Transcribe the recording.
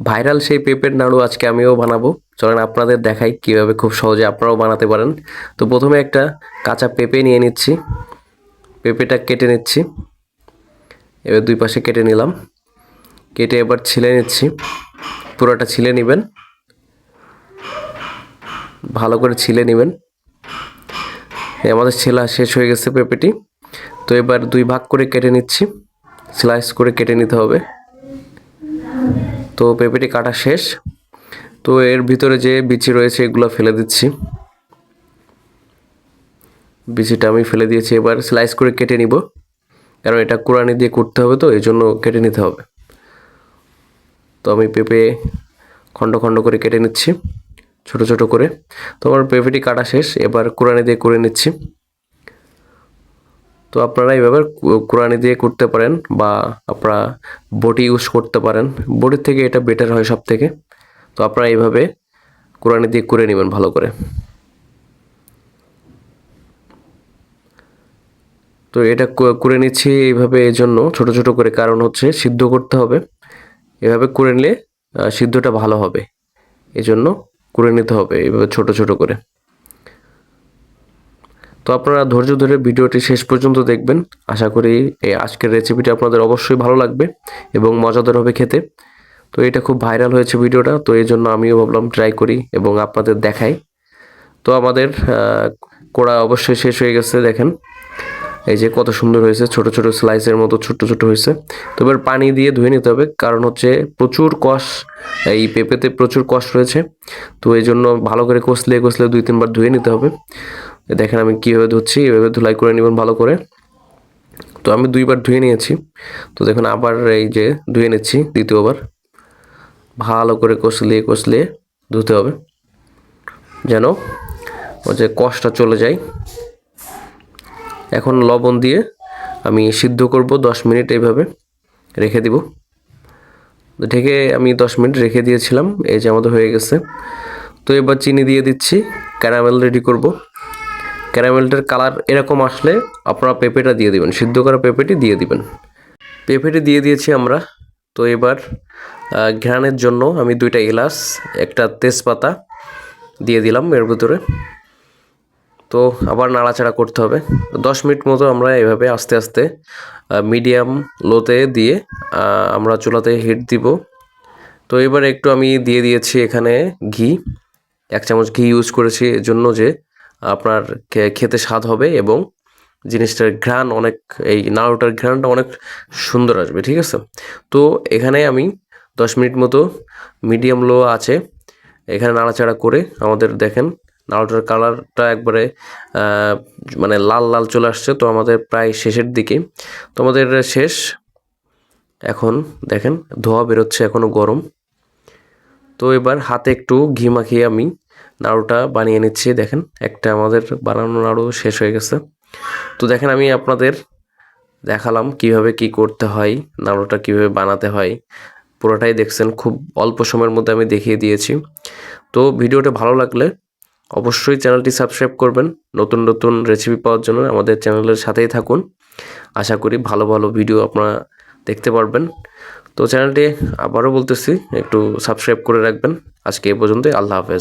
Viral সেই পেঁপের নাড়ু আজকে আমিও বানাবো। চলেন আপনাদের দেখাই কীভাবে খুব সহজে আপনারাও বানাতে পারেন। তো প্রথমে একটা কাঁচা পেঁপে নিয়ে নিচ্ছি। পেঁপেটা কেটে নিচ্ছি। এবার দুই পাশে কেটে নিলাম। কেটে এবার ছিলে নিচ্ছি। পুরোটা ছিলে নেবেন। ভালো করে ছিলে নেবেন। আমাদের ছেলা শেষ হয়ে গেছে পেঁপেটি। তো এবার দুই ভাগ করে কেটে নিচ্ছি। স্লাইস করে কেটে নিতে হবে। তো পেঁপেটি কাটা শেষ। তো এর ভিতরে যে বিচি রয়েছে, এগুলো ফেলে দিচ্ছি। বিচিটা আমি ফেলে দিয়েছি। এবার স্লাইস করে কেটে নিব। কারণ এটা কোরআনি দিয়ে করতে হবে তো এই জন্য কেটে নিতে হবে। তো আমি পেঁপে খণ্ড খণ্ড করে কেটে নিচ্ছি, ছোট ছোট করে। তো আমার পেঁপেটি কাটা শেষ। এবার কোরআনি দিয়ে করে নিচ্ছি। তো আপনারা এইভাবে কোরআনি দিয়ে করতে পারেন বা আপনারা বটি ইউজ করতে পারেন। বটির থেকে এটা বেটার হয় সব থেকে তো আপনারা এইভাবে কোরআনি দিয়ে করে নেবেন ভালো করে। তো এটা করে নিচ্ছি এইভাবে এই জন্য ছোট ছোট করে কারণ হচ্ছে সিদ্ধ করতে হবে। এভাবে করে নিলে সিদ্ধটা ভালো হবে। এই জন্য করে নিতে হবে এইভাবে ছোট ছোট করে। তো আপনারা ধৈর্য ধরে ভিডিওটি শেষ পর্যন্ত দেখবেন। আশা করি এই আজকের রেসিপিটি আপনাদের অবশ্যই ভালো লাগবে এবং মজাদার হবে খেতে। তো এটা খুব ভাইরাল হয়েছে ভিডিওটা, তো এই জন্য আমিও ভাবলাম ট্রাই করি এবং আপনাদের দেখাই। তো আমাদের কোড়া অবশ্যই শেষ হয়ে গেছে, দেখেন। এই যে কত সুন্দর হয়েছে, ছোট ছোট স্লাইসের মতো ছোট ছোট হয়েছে। তো এবার পানি দিয়ে ধুয়ে নিতে হবে, কারণ হচ্ছে প্রচুর কষ, এই পেঁপেতে প্রচুর কষ রয়েছে। তো এই জন্য ভালো করে কষলে কষলে দুই তিনবার ধুয়ে নিতে হবে। দেখেন আমি কীভাবে ধুচ্ছি, এভাবে ধুলাই করে নেবেন ভালো করে। তো আমি দুইবার ধুয়ে নিয়েছি। তো দেখুন, আবার এই যে ধুয়ে নিচ্ছি দ্বিতীয়বার। ভালো করে কষলে কষলে ধুতে হবে। যেন ও যে কষটা চলে যায়। এখন লবণ দিয়ে আমি সিদ্ধ করব দশ মিনিট এইভাবে রেখে দিব। ঢেকে আমি দশ মিনিট রেখে দিয়েছিলাম, এই যে আমাদের হয়ে গেছে। তো এবার চিনি দিয়ে দিচ্ছি, ক্যারামেল রেডি করব। ক্যারামেলটার কালার এরকম আসলে আপনারা পেঁপেটা দিয়ে দিবেন, সিদ্ধ করা পেঁপেটি দিয়ে দিবেন। পেঁপেটি দিয়ে দিয়েছি আমরা। তো এবার ঘ্রাণের জন্য আমি দুইটা এলাচ, একটা তেজপাতা দিয়ে দিলাম এর ভিতরে। তো আবার নাড়াচাড়া করতে হবে। দশ মিনিট মতো আমরা এভাবে আস্তে আস্তে মিডিয়াম লোতে দিয়ে আমরা চুলাতে হিট দিব। তো এবার একটু আমি দিয়ে দিয়েছি এখানে ঘি। এক চামচ ঘি ইউজ করেছি এর জন্য যে আপনার খেতে স্বাদ হবে এবং জিনিসটার ঘ্রাণ অনেক, এই নাড়ুটার ঘ্রাণটা অনেক সুন্দর আসবে, ঠিক আছে? তো এখানে আমি দশ মিনিট মতো মিডিয়াম লো আছে, এখানে নাড়াচাড়া করে আমাদের দেখেন নাড়ুটার কালারটা একবারে মানে লাল লাল চলে আসছে, তো আমাদের প্রায় শেষের দিকে। তো আমাদের শেষ, এখন দেখেন ধোয়া বেরোচ্ছে এখনও গরম। তো এবার হাতে একটু ঘি মাখিয়ে আমি নাড়ুটা বানিয়ে নিচ্ছি, দেখেন। একটা আমাদের বানানো নাড়ু শেষ হয়ে গেছে। তো দেখেন, আমি আপনাদের দেখালাম কীভাবে কি করতে হয়, নাড়ুটা কীভাবে বানাতে হয়। পুরোটাই দেখছেন, খুব অল্প সময়ের মধ্যে আমি দেখিয়ে দিয়েছি। তো ভিডিওটা ভালো লাগলে অবশ্যই চ্যানেলটি সাবস্ক্রাইব করবেন। নতুন নতুন রেসিপি পাওয়ার জন্য আমাদের চ্যানেলের সাথেই থাকুন। আশা করি ভালো ভালো ভিডিও আপনারা দেখতে পারবেন। তো চ্যানেলটি আবারও বলতেছি, একটু সাবস্ক্রাইব করে রাখবেন। আজকে এ পর্যন্তই, আল্লাহ হাফেজ।